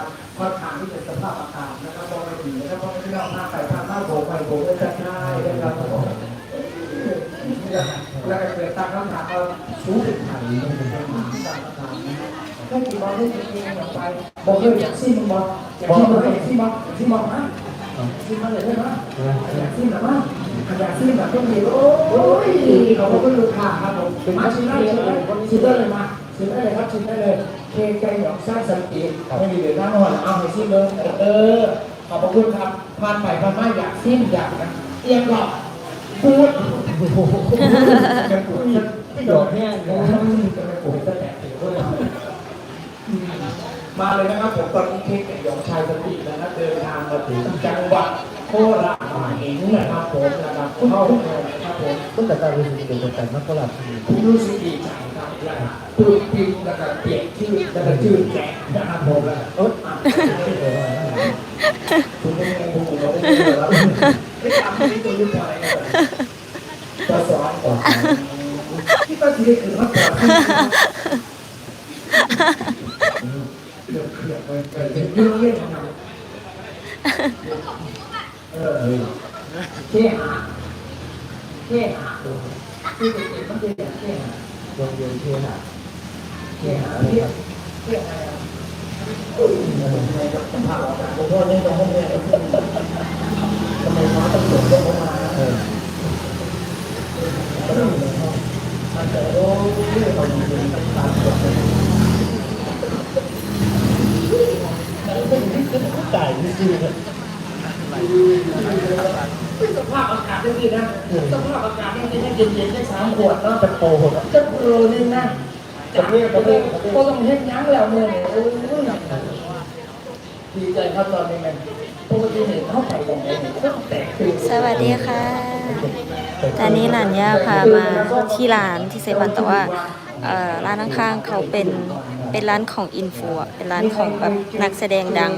นะครับค่อนข้างที่จะสภาพอากาศนะครับมองไม่ดีนะครับเพราะไม่ได้เอาหน้าไปทางหน้าโบกไปโบกเลยจะใช่นะครับผมแล้วก็เกิดตั้งคำถามว่าสูงถึงไหนนะครับตั้งคำถามนะครับแค่กี่บอลได้กี่เกมออกไปบอกเลยอยากซีมันบอลอยากซีมันอยากซีมันอยากซีมันฮะซีมันเลยได้ไหมอยากซีมันมั้งอยากซีมันต้องมีโอ้ยเขาบอกว่าลูกค้าครับผมมาชิมได้เลยชิมได้เลยมาชิมได้เลยครับชิมได้เลย เคไก่หยองสร้างสันติไม่มีเหลือหน้านอนเอาไปชิมเลยเออขอบพระคุณครับผ่านไปผ่านมาอยากซิมอยากนะเอียงหรอกพูดที่โดดเนี่ยจะไปปลูกจะแตกถึงคนเรามาเลยนะครับผมตอนนี้เค้กกับหยองชายสตินะครับเดินทางมาถึงจังหวัดโคราชเองนะครับผมนะครับเข้าเลยนะครับผมตั้งแต่การเรียนเป็นตัวแต่นักโบราณคดีผมรู้สึกดีใจ ครับและปลื้มปิ่มแล้วก็เปลี่ยนชื่อแล้วก็ชื่อแจกนะครับผมแล้วเอออะคุณไม่ได้ผมเราไม่ได้แล้วไม่ทำไม่ตัวยุ่งอะไรกันจะสอนก่อนที่ป้าทีได้คือมาก่อนเดือดเดือดไปเกิดเป็นยุ่งเรื่องทำไมเออเท่หาเท่หาที่เด็กๆมันเป็นอย่างเท่หา โรงเรียนเทหะเท่หาเท่เท่อะไรอะอุ้ยทำไมต้องพากจากผมพ่อเล่นตรงห้องเนี่ยทำไมฟ้าตำรวจเรียกเขามาเออก็ต้องอยู่ต้องมันจะโอ้ยเขาอยู่ตามกฎเลยจ่ายที่ซื้ สภาพอากาศได้ดีนะสภาพอากาศได้ดีนะเย็นๆได้สามขวดเนาจะโตหดจะโปรนี่นะจากนี้ก็ต้องก็ต้องเฮ็ดยั้งแล้วเนี่ยโอ้ยดีใจครับตอนนี้มันปกติเห็นเข้าไปตรงไหนเนี่ยต้องแตกตื่นสวัสดีค่ะ ตอนนี้หลานย่าพามาที่ร้านที่เซวันแต่ว่าร้านข้างๆเขาเป็น เป็นร้านของอินฟูอะเป็นร้านของแบบนักแสดงดัง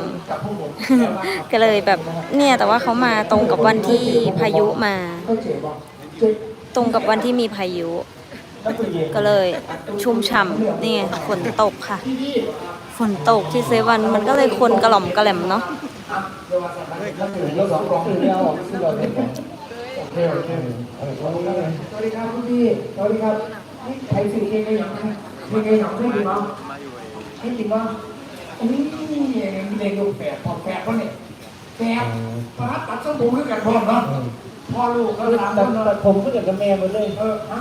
ก็เลยแบบเนี่ยแต่ว่าเขามาตรงกับวันที่พายุมา ตรงกับวันที่มีพายุ ก็เลยชุ่มฉ่ำนี่ฝนตกค่ะ ฝนตกที่เซวันมันก็เลยคนกระหล่อมกระแหลมเนาะสวัสดีครับคุณพี่สวัสดีครับนี่ใครสื่อเก่งไงหยองครับเก่งไงหยองไม่จริงเหรอ ไม่จริงเหรออุ้ยเด็กลูกแฝดพอแฝดเขาเนี่ยแฝดพระตัดส้มผมด้วยกันพร้อมเนาะพ่อลูกก็ตามแต่กันเนาะแต่ผมก็เกิดกับแม่มาเลยเออฮะ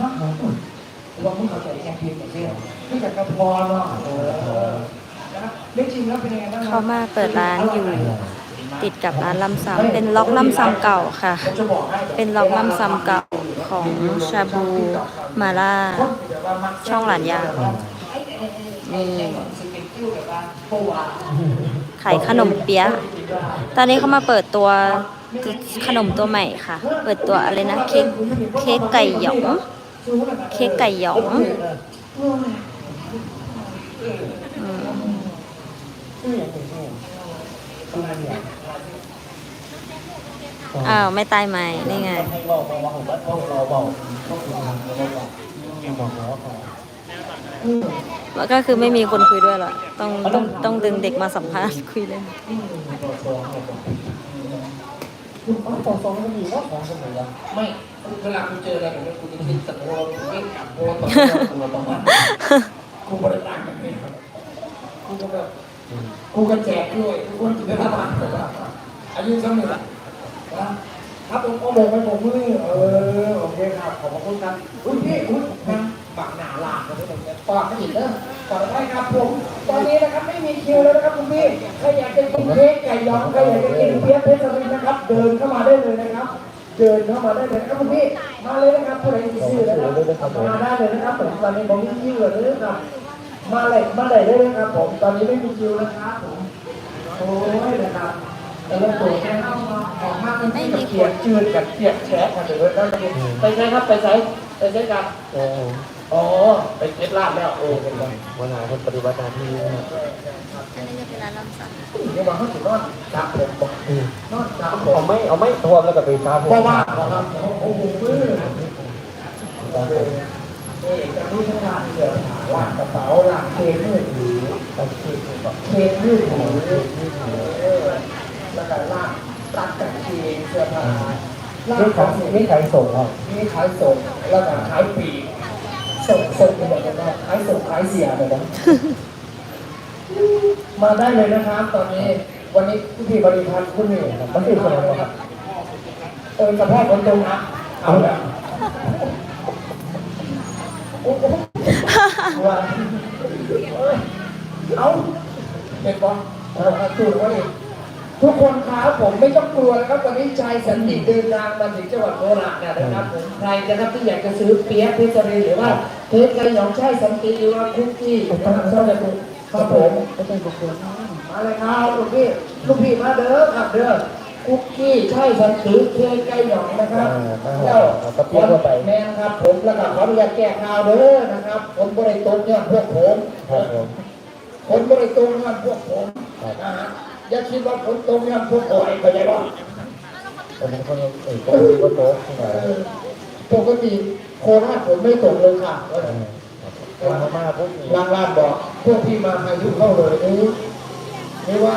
ฮะว่ามึงเข้าใจแค่เพียงแต่เสี้ยวนี่กับกระพอเนาะเออนะเรื่องจริงแล้วเป็นยังไงบ้างเขามาเปิดร้านอยู่ติดกับร้านลำซ้ำเป็นล็อกลำซ้ำเก่าค่ะผมจะบอกให้เป็นล็อกลำซ้ำเก่าของชาบูมาล่าช่องหลานยานี่ ขายขนมเปี๊ยะ ตอนนี้เขามาเปิดตัวขนมตัวใหม่ค่ะ เปิดตัวอะไรนะ เค้กเค้กไก่หยอง เค้กไก่หยองอืมอ้าว ไม่ตายไหมนี่ไง แล้วก็คือไม่มีคนคุยด้วยหรอต้องต้องต้องดึงเด็กมาสัมภาษณ์คุยเลยคุณป้าปอซองก็มีว่าของสมัยละไม่เวลากูเจออะไรแบบนี้กูจะคิดสักโลกูไม่กลับโลต่อตัวประมาณกูบริต่างกันเลยกูก็แบบกูก็แจกด้วยกูก็จะได้รับอายุเท่าไหร่นะครับผมโอ้โหไปผมมือเออโอเคครับขอบคุณครับอุ้ยพี่อุ้ย ปากไม่ถึงเด้อปากได้ครับผม ตอนนี้นะครับไม่มีคิวแล้วนะครับคุณพี่ใครอยากจะกินเค้กไก่ยองใครอยากจะกินเปี๊ยะเพชรสวินนะครับ เดินเข้ามาได้เลยนะครับ เดินเข้ามาได้เลยนะครับคุณพี่ มาเลยนะครับผู้ใดมีชื่อนะครับมาได้เลยนะครับผมตอนนี้ผมมีคิวเลยนะครับ มาเลยมาเลยได้เลยครับผม ตอนนี้ไม่มีคิวนะครับผม โอ้ยนะครับแต่ละตัวแค่เข้ามาออกมาเป็นที่กับเกียดจืดกับเกียดแฉะกันเลยนั่นเองไปใช้ครับไปใช้ไปใช้กันโอ้อ๋อ ไปเก็บลาบแล้วโอ้เป็นไงวันไหนคนปฏิบัติหน้าที่นะครับอันนี้จะเป็นร้านลำซ้เดี๋ยวมาเขาถึงนอนจับผมบอกนอนจับผมเอาไม่เอาไม่ทวมแล้วก็ไปซาผมเพราะว่าครับโอ้โหมือเอ๊ะจะรู้ทั้งร้านเสือผ้าร้านกระเป๋าร้านเกมมือถือตัดที่คือแบบเค้กยืดหมูเออแล้วก็ลากตัดกางเกงเสื้อผ้าลากนี่ขขาอยงนี่ขายส่งครับมีขายส่งแล้วก็ขายปลีก ส่งส่งแบบนั้นขายส่งขายเสียแบบนั้นมาได้เลยนะครับ ตอนนี้ วันนี้คุณพี่บริพันธ์คุณนี่มันคือคนละครับเออกระแทกคนตรงนะเอาละว่าเอ้าเด็กบอลเอาจูดไว้ทุกคนครับผมไม่ต้องกลัวนะครับตอนนี้ชายสันติเดินทางมาถึงจังหวัดโคราชนะครับผมใครนะครับที่อยากจะซื้อเปี๊ยะพิซซ่าหรือว่า เค้กไก่หยองชายสันติหรือว่าคุกกี้นะครับชอบจะดูครับผมไม่ใช่บุคคลมาเลยครับลูกพี่ลูกพี่มาเด้อครับเด้อคุกกี้ใช่สันติเค้กไก่หยองนะครับแล้วแม่ครับผมแล้วก็ขออนุญาตแก้ข่าวเด้อนะครับผมบริตรงเนี่ยพวกผมครับผมผมบริตรงเนี่ยพวกผมนะฮะอย่าคิดว่าผมตรงเนี่ยพวกอ่อยเข้าใจป่ะผมเป็นคนเอ่ยตัวก็โต๊ะขึ้นมาเออปกติ โคราชผมไม่ตกเลยค่ะมามาปุ๊บลางลานบอกพวกพี่มาพายุเข้าเลยนี่ไม่ว่า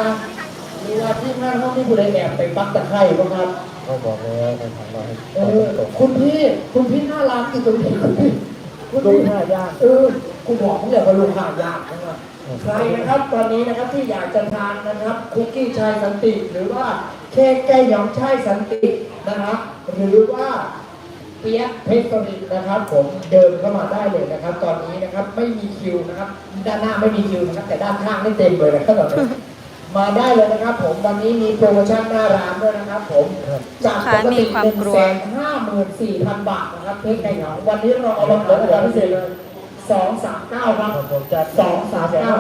ไม่ว่าที่งานเขาไม่ผู้ใดแอบไปปักตะไคร้บ้างครับก็บอกแล้วในทางเราให้เออคุณพี่คุณพี่น่ารักที่ตรงนี้คุณพี่คุณดูพี่หน้ายากเออคุณบอกผมอยากมาลงหายากนะครับใครนะครับตอนนี้นะครับที่อยากจะทานนะครับคุกกี้ชายสันติหรือว่าเค้กไก่หยองชายสันตินะครับ หรือว่า เปี๊ยะเพชรสนิทนะครับ ผมเดินเข้ามาได้เลยนะครับ ตอนนี้นะครับไม่มีคิวนะครับ ด้านหน้าไม่มีคิวนะครับ แต่ด้านข้างนี่เต็มเลยนะครับตอนนี้มาได้เลยนะครับผมวันนี้มีโปรโมชั่นหน้าร้านด้วยนะครับ ผมจากปกติหนึ่งแสนห้าหมื่นสี่พันบาทนะครับเค้กไก่หยองวันนี้เราเอามาเปิดราคาพิเศษเลย สองสามเก้าครับผมจะสองสามเก้า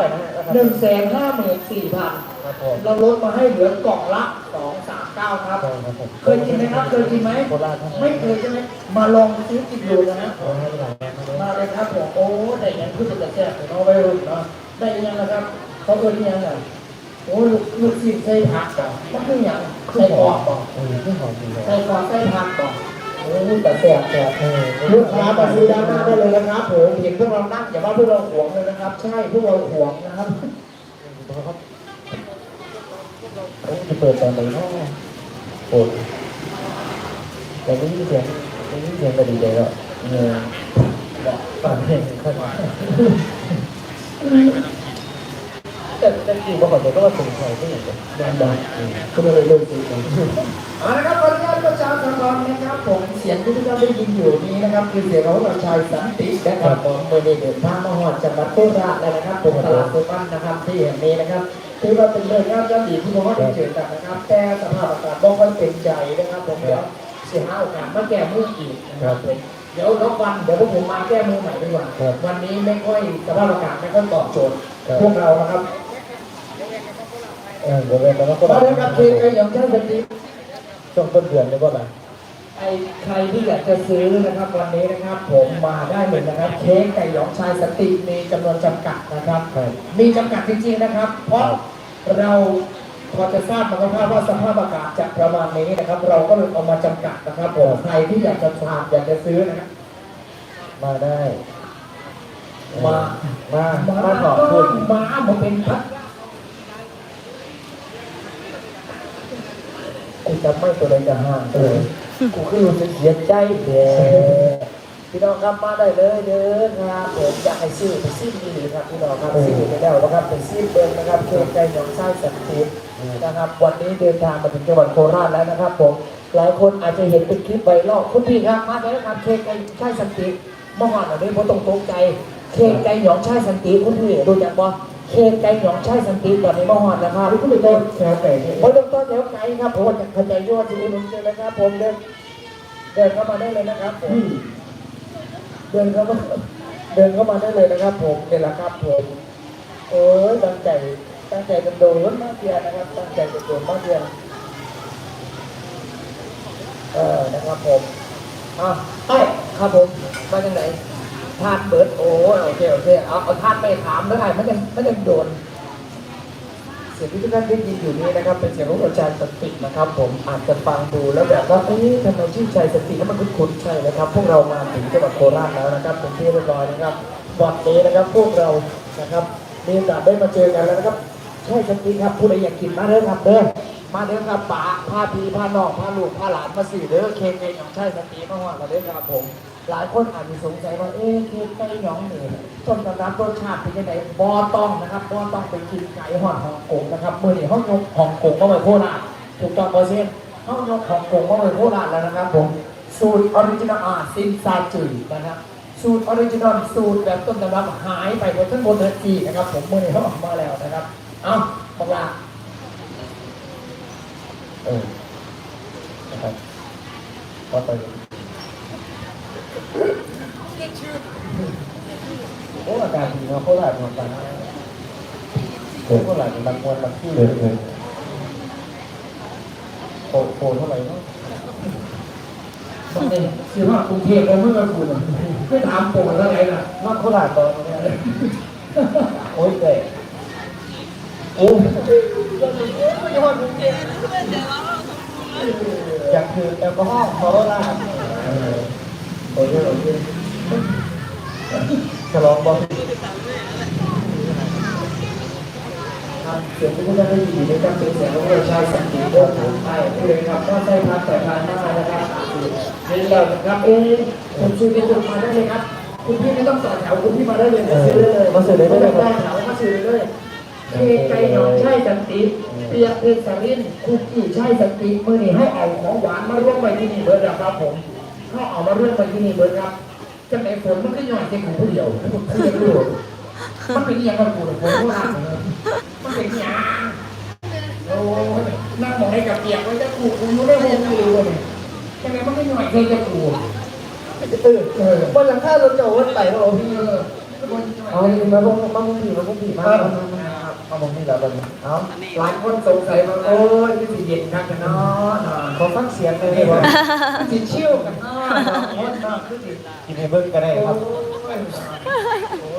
หนึ่งแสนห้าหมื่นสี่พันครับผมเราลดมาให้เหลือกล่องละสองสามเก้าครับครับผมเคยกินไหมครับเคยกินไหมโคราชทั้งไม่เคยใช่ไหมมาลองซื้อกินดูนะฮะเอาให้หลายแม่มาเลยมาเลยครับผมโอ้ได้ยังคือจะแซ่บเนาะวัยรุ่นเนาะได้ยังนะครับเขาเคยยังไงโอ้ลูกลูกชิ้นใส่ผักก่อนมันคืออย่างใส่กรอบก่อนเออที่หอมดีเลยใส่กรอบใส่ผักก่อนโอ้แต่แซ่บแซ่บเออลูกค้ามาซื้อด้านหน้าได้เลยนะครับผมเห็นพวกเรานั่งอย่าว่าพวกเราหวงเลยนะครับ ใช่พวกเราหวงนะครับครับผมจะเปิดตอนไหนเนาะโอ้แต่ไม่ยินเสียงไม่ยินเสียงก็ดีใจแล้วเออปากเพลงขึ้นมา แต่แต่จริงบางคนก็ว่าสงสัยก็อย่างเดียวดังๆก็เลยเริ่มซื้อกันเอาละครับขออนุญาตประชาสัมพันธ์นะครับผมเสียงที่ทุกท่านได้ยินอยู่นี้นะครับคือเสียงของเราชายสันตินะครับผมเมื่อนี้เดินทางมาหอดจังหวัดโคราชแล้วนะครับผมตลาดโซบันนะครับที่แห่งนี้นะครับถือว่าเป็นเรื่องงานยอดดีที่ผมว่าได้เจอกันนะครับ แต่สภาพอากาศบ่ค่อยเป็นใจนะครับผมเดี๋ยวเสียหาโอกาสมาแก้มืออีกนะครับผมเดี๋ยวรอบวันเดี๋ยวพวกผมมาแก้มือใหม่ดีกว่าวันนี้ไม่ค่อยสภาพอากาศไม่ค่อยตอบโจทย์พวกเรานะครับ เออเดี๋ยวเรียนแล้วก็มาเลยครับคือไอ้อย่างเช่นแบบนี้ช่วงต้นเดือนเลยก็ได้ไอ้ใครที่อยากจะซื้อนะครับวันนี้นะครับ ผมมาได้เลยนะครับ เค้กไก่หยองชายสติมีจำนวนจำกัดนะครับ มีจำกัดจริงๆนะครับ เพราะเราพอจะทราบมาครับว่าสภาพอากาศจะประมาณนี้นะครับ เราก็เลยเอามาจำกัดนะครับผมใครที่อยากจะทานอยากจะซื้อนะครับมาได้ มา มา มาขอบคุณมามาเป็นพัดกู จะไม่ตัวใดจะห้ามเอเลอยกูคือรู้สึกเสียใจเด้พี่น้องครับมาได้เลยเด้อครับผมอยากให้ซื้อไปซื้อดีครับพี่น้องครับซื้อไปแล้วนะครับเป็นซื้อเบิ้งนะครับเค้กไก่หยองไส้สันตินะครับ วันนี้เดินทางมาถึงจังหวัดโคราชแล้วนะครับ ผมหลายคนอาจจะเห็นเป็นคลิปไวรัลคุณพี่ครับมาแล้วครับเค้กไก่ไส้สันติเมื่อวานอันนี้ผมต้องตกใจเค้กไก่หยองไส้สันติคุณพี่รู้จักบ่ เค้กไก่หยองไส้สันติตอนนี้เมื่อวานนะครับคุณพี่ต้นแถวไก่ผมต้องต้นแถวไก่ครับผมจะเข้าใจยอดที่อุดหนุนเลยนะครับ ผมเดินเดินเข้ามาได้เลยนะครับผมเดินเข้ามาเดินเข้ามาได้เลยนะครับ ผมเนี่ยแหละครับผมโอ้ยตั้งใจตั้งใจจะโดนมากเดียวนะครับ ตั้งใจจะโดนมากเดียวเออนะครับผมอะเอ้ยครับผมมาจากไหน ทานเบิร์ดโอ้โอเคโอเคเอาเอาทานไปถามแล้วไงมันยังมันยังโดนเสียงที่ทุกท่านได้ยินอยู่นี้นะครับเป็นเสียงของอาจารย์สตินะครับ ผมอาจจะฟังดูแล้วแบบว่าเอ๊ะทำไมชื่อชัยสติแล้วมันคุ้นๆใช่นะครับ พวกเรามาถึงจังหวัดโคราชแล้วนะครับเป็นที่เรียบร้อยนะครับวันนี้นะครับพวกเรานะครับมีโอกาสได้มาเจอกันแล้วนะครับใช่ครับพี่ครับผู้ใดอยากกินมาเด้อครับเด้อมาเด้อครับป๋าพาพี่พาน้องพาลูกพาหลานมาสี่เด้อเค้กไก่หยองใช่สตีมาว่ากันเด้อครับผม หลายคนอาจจะสงสัยว่า เอ๊ะเค้กไก่หยองเนี่ยต้นตำรับรสชาติเป็นยังไงบอต้องนะครับบอต้องไปกินไก่หอดฮ่องกงนะครับเมื่อเนี้ห้องยกฮ่องกงก็มาโคราชถูกต้องเปอร์เซ็นต์ห้องยกฮ่องกงก็มาโคราชแล้วนะครับผมสูตรออริจินอลอาซินซาจุยนะครับสูตรออริจินอลสูตรแบบต้นตำรับหายไปหมดทั้งหมดเลยจีนะครับ ผมเมื่อเนี้เขาออกมาแล้วนะครับเอ้าบอกว่าเออนะครับก็ไป โอ้อากาศดีเนาะโคราชเหมือนกันนะเกิดโคราชบางวันบางที่เลยเกิดโตโตเท่าไหร่เนาะบางทีคือว่ากรุงเทพเราเมื่อคุณไม่ถามโปรเท่าไร่น่ะว่าโคราชตอนนี้โอ้ยแต่โอ้ยอยากคือแอลกอฮอล์โคราชเออ โอเคโอเคฉลองบอลเสียงที่ได้ยินนะครับเป็นเสียงของเราชายสันติโลกผมใช่ผู้เลยครับก็ใช่พักแต่ทานได้นะครับนี่เราครับเอ๊ะผมซื้อในจุดมาได้เลยครับ คุณพี่ไม่ต้องต่อแถวคุณพี่มาได้เลยมาซื้อเลยมาซื้อได้เลยคได้รับแถวมาซื้อเลยเคไก่หนองใช่สันติเปียกเพชรสารินคุกกี้ใช่สันติมือนี้ให้เอาของหวานมาร่วมไปที่นี่เบิร์ดครับผม ให้เอามาเร่วมไปที่นี่เบิร์ดครับจะไหนฝนมันก็ย่อยเต็มของผู้เดียวผมเรียนรู้มันเป็นอย่างกับกูเลยฝนโคราชเลยมันเป็นอย่างโอ้นั่งมองให้กับเปียกไว้จะกูกูรู้ได้วงกูเลยยังไงมันไม่ย่อยเคยจะกูตื่นเออบนหลังคารถเจ้าวันไต่เราพี่เออเอามาพงมาพงผีมาพงผีมา เอาพงนี่แล้วกันเอาหลายคนสงสัยว่าโอ้ยพี่สิเย็นครับกันเนาะขอฟังเสียงเลยดีกว่าสิชิวกันเนาะคนเนาะคือสิกินให้เบิ้งก็ได้ครับ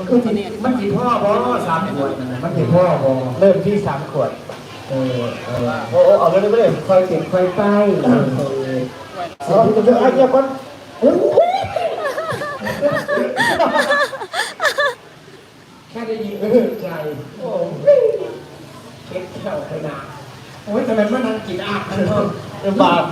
คือสิมันสิพ่อบ่สามขวดมันสิพ่อบ่เริ่มที่สามขวดเออเออโอ้เอาเลยไม่เลยคอยเก็บคอยใต้เออเอาเยอะเยอะก่อ นแค่ได้ยินเออใจโอ้เก็บแถวขนาดโอ้ยทำไมมันนั่งกินอาบกันเนาะบาป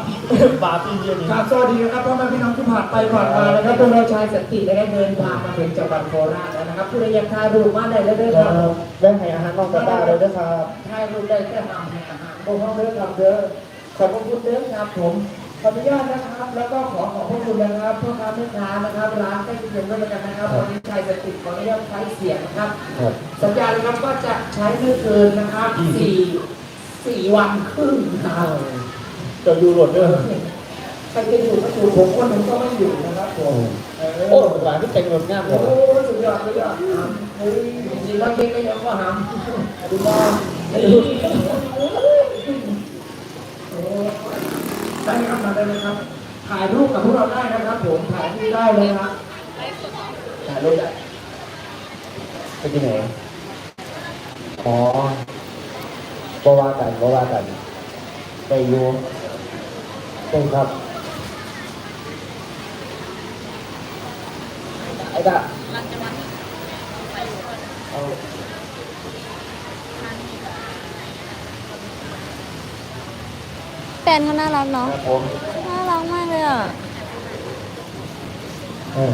บาปที่เยอะนี่ครับสวัสดีนะครับพ่อแม่พี่น้องที่ผ่านไปผ่านมานะครับตัวเราชายสนติได้เดินทางมาถึงจังหวัดโคราชแล้วนะครับผู้ใดอยากถ่ายรูปมาได้เลยเด้อครับแบ่งให้อาหารน้องกระต่ายเลยนะครับถ่ายรูปได้แค่นำให้อาหารพวกเขาเด้อครับเด้อขอบพระคุณเด้อครับผม ขออนุญาตนะครับ แล้วก็ขอขอบพระคุณนะครับพ่อค้าแม่ค้านะครับ ร้านใกล้เคียงด้วยกันนะครับวันนี้ชายสนติขออนุญาตใช้เสียงนะครับ ครับสัญญาเลยครับว่าจะใช้ไม่เกินนะครับสี่สี่วันครึ่งนะครับจะอยู่หลดด้วยใครจะอยู่ก็อยู่ผมคนหนึ่งก็ไม่อยู่นะครับผมเออโอ้หลานที่แต่งงานงามเลโอ้ยสุดยอดสุดยอดเฮ้ยจริงๆแล้วเค้กก็ยังก็หำดูว่า ได้ครับมาได้เลยครับ ถ่ายรูปกับพวกเราได้นะครับ ผม ถ่ายที่ได้เลยครับถ่ายรูปได้ไปที่ไหนอ๋อบ่ว่ากันบ่ว่ากันไปอยู่เป็นครับไอ้ตา นเขาน่ารักเนาะครับผมน่ารักมากเลยอะเออ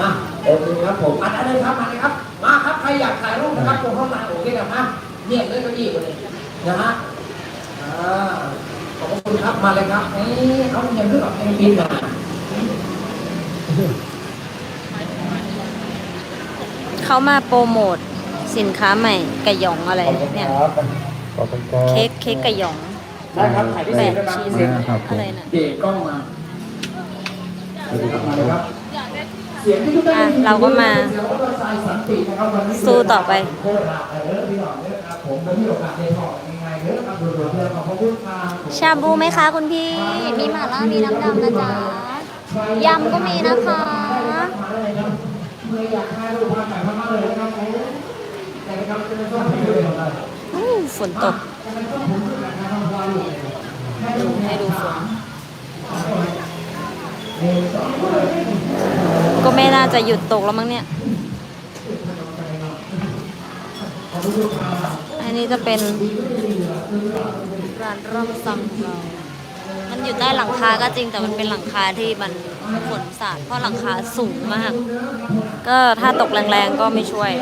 อะโอเคครับผมมาได้เลยครับมาเลยครับ มาครับใครอยากถ่ายรูปนะครับตรงเข้ามาโอเคนะมาเนี่ยเลยเก็อี้คนนี้นะฮะอ่าขอบคุณครับมาเลยครับเอ้ยเขายังเลือกเองบินมาเขามาโปรโมทสินค้าใหม่ไก่หยองอะไรขอบคุณเนี่ยครับ ขอบคุณครับเค้กเค้กไก่หยองได้ครับถ่ายพิแปเศษดด้วยนะชิ้นพิเศษอะไรน่ะเด็กกล้องมามาเลยครับเสียงที่ทุกท่านได้ยินอะเราก็มาเสียงของสายสันตินะครับวันนี้สู้ต่อไป โคตรรักเออพี่น้องเนี่ยครับผมได้มีโอกาสได้ถอดยังไงเด้อครับดูดูเพื่อนขอบพระคุณครับผมชาบูไหมคะคุณพี่ มีหม่าล่ามีน้ำดำนะจ๊ะ ยำก็มีนะคะมาเลยครับเมื่ออยากให้รูปภาพถ่ายภาพมาเลยนะครับผมแต่นะครับจะไม่ต้องให้ดูเลยครับอู้ ฝนตกดูให้ดูฝน ก็ไม่น่าจะหยุดตกแล้วมั้งเนี่ย อันนี้จะเป็นร้านร่ำซังเรามันอยู่ใต้หลังคาก็จริงแต่มันเป็นหลังคาที่มันฝนสาดเพราะหลังคาสูงมาก ก็ถ้าตกแรงๆก็ไม่ช่วย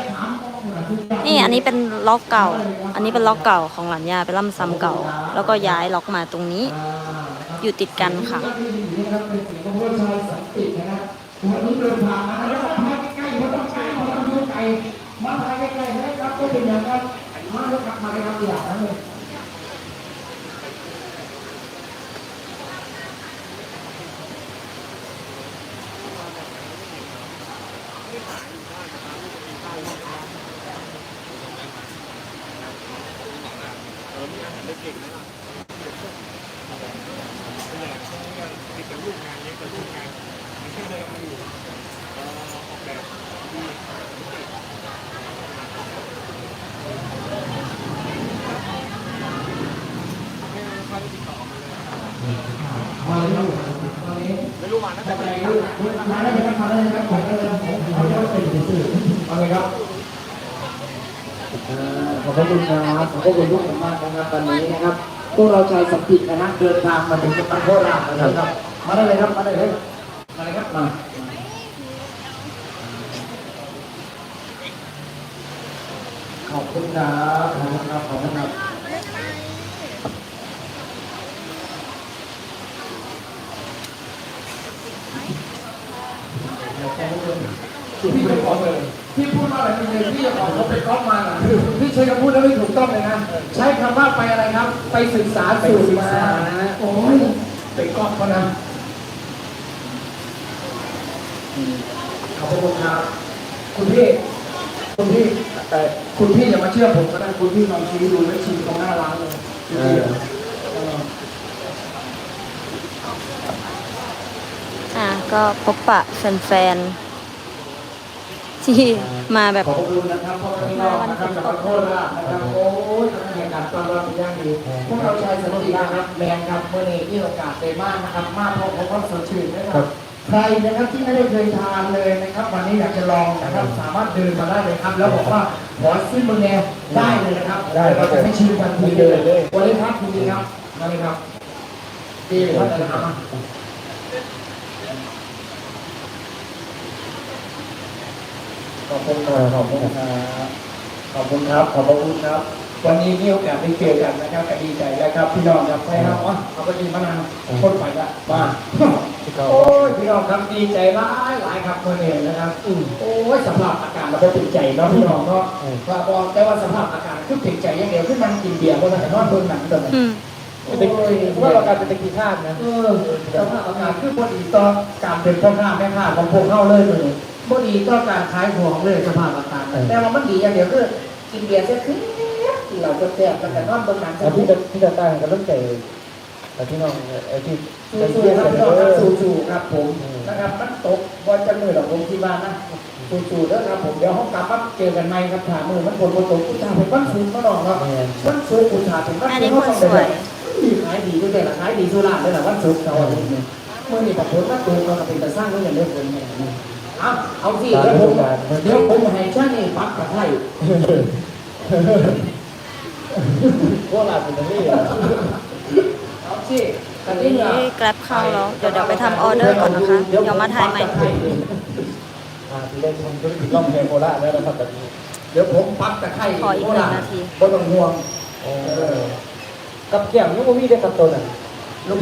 นี่อันนี้เป็นล็อกเก่า อันนี้เป็นล็อกเก่าของหลานยาเป็นล่ำซ้ำเก่า แล้วก็ย้ายล็อกมาตรงนี้ อยู่ติดกันค่ะวันนี้เดินทางมาแล้วมาใกล้ๆมาต้องใกล้มาต้องยุ่งไกลมาใกล้ๆนะครับก็เป็นอย่างนั้นมาแล้วกลับมาเลยครับอย่างนั้นเลย ไม่รู้มาตั้งแต่ไหนมาได้ไหมครับมาได้ไหมครับผมก็เลยผมเขาจะเป็นสื่อเอาเลยครับอ่าขอบคุณครับขอบคุณทุกคนมากนะครับวันนี้นะครับพวกเราชายสัมผิดนะฮะเดินทางมาถึงจังหวัดโคราชนะครับ มาได้เลยครับมาได้เลยมาเลยครับมาขอบคุณครับขอบคุณครับขอบคุณครับ พี่จะบอเลยพี่พูดว่าอะไรไม่เลยพี่จะบอเขาไปก๊อปมาเหรอพี่ใช้คำพูดแล้วไม่ถูกต้องเลยนะใช้คำว่าไปอะไรครับ ไปศึกษาสูตรมาโอ้ยไปก๊อปเขานะขอบคุณครับ คุณพี่คุณพี่แต่คุณพี่อย่ามาเชื่อผมก็ได้คุณพี่ลองชี้ดูแล้วชี้ตรงหน้าร้านเลยคุณพี่เอออะก็พบปะแฟนๆ ที่มาแบบขอบคุณนะครับพ่อแม่พี่น้องนะครับจากโคราชนะครับโอ้ยทำงานการต้อนรับเป็นอย่างดีพวกเราชายสันตินะครับแมนครับเมื่อนี้ที่โอกาสได้มากนะครับ มากเพราะผมก็สดชื่นนะครับใครนะครับที่ไม่ได้เคยทานเลยนะครับ วันนี้อยากจะลองนะครับสามารถเดินมาได้เลยครับ แล้วบอกว่าขอซื้อมือแนวได้เลยนะครับได้ครับเราจะให้ชิมทันทีเลยวันนี้ครับคุณดีครับมาเลยครับดีเลยครับนะครับ อบคุณครับขอบคุณครับขอบคุณครับขอบคุณครับ วันนี้มีโอกาสได้เจอกันนะครับก็ดีใจแล้วครับพี่น้องครับไปครับอ๋อเอาไปกินมะนาวคนไปละมาโอ้ยพี่น้องครับดีใจหลายหลายครับเมื่อนี้นะครับอืมโอ้ยสภาพอากาศเราก็ติดใจเนาะพี่น้องเนาะว่าบอกแต่ว่าสภาพอากาศคือติดใจอย่างเดียวขึ้นนั่งกินเบียร์บนถนนบนหนังตัวนั้นอืมโอ้ยว่าเราการเป็นตะกี้ท่านนะเออสภาพอากาศคือพอดีต่อการเป็นพ่อค้าแม่ค้าของพวกเข้าเลยตัวนี้ พอดีต่อการขายของเลยสภาพอากาศแต่ว่ามันดีอย่างเดียวคือกินเบียร์เสียคือกินเหล้าก็แซ่บแล้วก็นอนบนหนังแล้วที่จะที่จะตั้งกันตั้งแต่แต่พี่น้องไอ้ที่สู้ๆครับพี่น้องครับสู้ๆครับผมนะครับมันตกบอลจะมือหรอกผมคิดว่านะสู้ๆเด้อครับผมเดี๋ยวห้องกลับมาเจอกันใหม่ครับถามมือมันฝนบนตกอุตส่าห์เป็นวันศุกร์มาหนองครับวันศุกร์อุตส่าห์เป็นวันอันศุนี้กร์คนสวยขายดีด้วยละขายดีสุราษฎร์ด้วยละวันศุกร์เสาร์อาทิตย์เนี่ยเมื่อนี้ปัจจุบันตัวเราก็เป็นแต่สร้างเรื่องเรื่องคนเนี่ย เอาเอาสิเดี๋ยวผมเดี๋ยวผมให้ช่างนี่ปักตะไคร้พวกเราเป็นตะกี้เอาสิตอนทีนี้นี้แกร็บเข้าแล้วเดี๋ยวเดี๋ยวไปทำออเดอร์ก่อนนะคะ เดี๋ยวมาถ่ายใหม่อ่าที่ได้ทำธุรกิจล่องแพโคราชแล้วนะครับแบบนี้เดี๋ยวผมปักตะไคร้ขออีกหนึ่งนาทีบ่ต้องห่วงโอ้กับแก้มยังไม่มีได้กับตัวน่ะลูกพี่